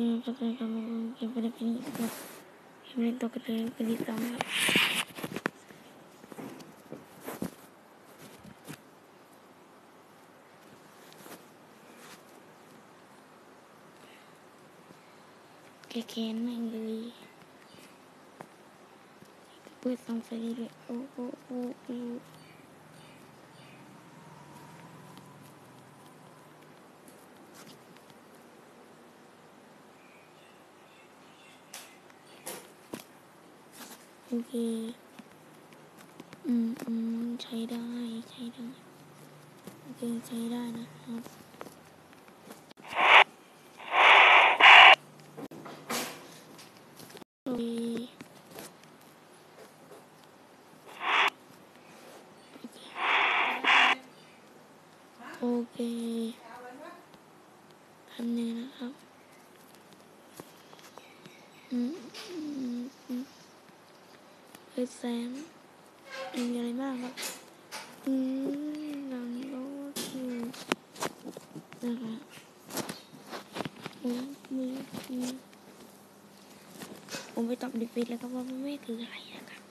อืมก็เป็นการเก็บไปได้เป็นอีกครับเก็บไปได้ตัวกระเทยเป็นอีกสองครับแกแค้นแม่งเลยเปิดสองไฟเลย โอเค อืมอืมใช้ได้ ใช้ได้ โอเค ใช้ได้นะครับโอเคโอเคทำนี้นะครับ อืมอืมอืม เปิดแสงมีอะไรบ้างครับ อืมหลังรถอยู่นะคะอืมมืออืมผมไปตอบดิฟิตแล้วครับว่ามันไม่คืออะไรนะครับ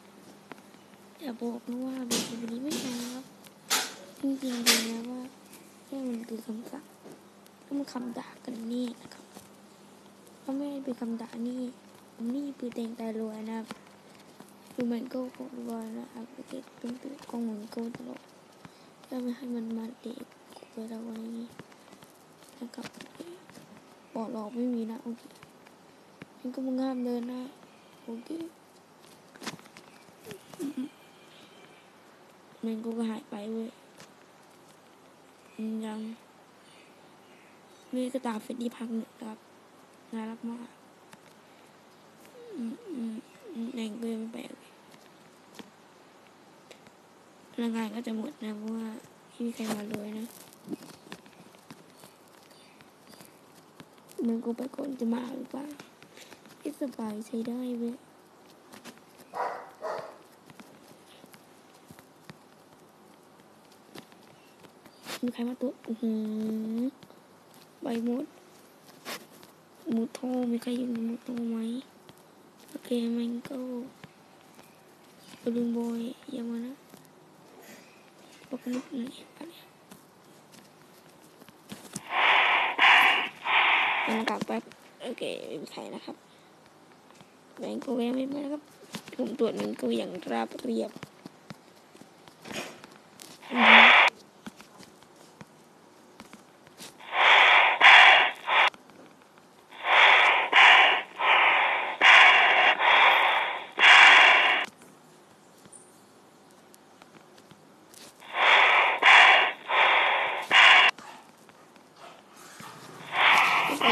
อย่าบอกนะว่าบิฟิตนี้ไม่ใช่นครับจริงๆเลยนะว่าแค่มันคือคำสั่งก็มันคำด่ากันนี่นะครับเพราะไม่ได้เป็นคำด่านี่นี่คือเตงแต่รวยนะครับ คือมันก็กดไว้นะครับไปเก็บตุ้มตุ้มกล้องมันก็ตลอดเพื่อไม่ให้มันมาเด็กเวลาไว้นะครับบอกหลอกไม่มีนะโอเคมันก็มึงห้ามเดินนะโอเคมันก็หายไปเว้ยยังนี่ก็ตามเฟดดี้พักหนึ่งครับน่ารักมาก อืมอืมอืมแรงก็ยังไม่แป พลังงานก็จะหมดนะเพราะว่าไม่มีใครมาเลยนะมันกูไปก่อนจะมาหรือเปล่าที่สบายใช้ได้เว้ยมีใครมาตัวอือหือใบมดมูโทมีใครอยู่ในมูโทไหมโอเคมันก็บอลลูนบอยย่ามานะ บอกนิดหน่อยอะไรยังกลับแป๊บโอเคไม่ใครนะครับแบงก์ก็แวะไม่มาครับผมตรวจมันก็อย่างราบเรียบอืมไป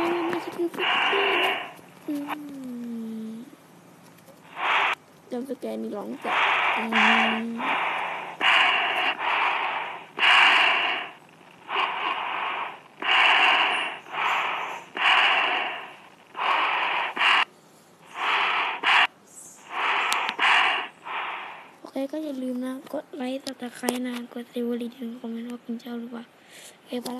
ไม่ไม่ใช่คือฟิกกี้นะอืม จำสแกนนี่ร้องจัดอืมโอเคก็อย่าลืมนะ กดไลค์ตัดตะไคร้นะ กดเซเวอร์ลีถึงคอมเมนต์ว่าคุณเจ้าหรือเปล่าโอเคไปละ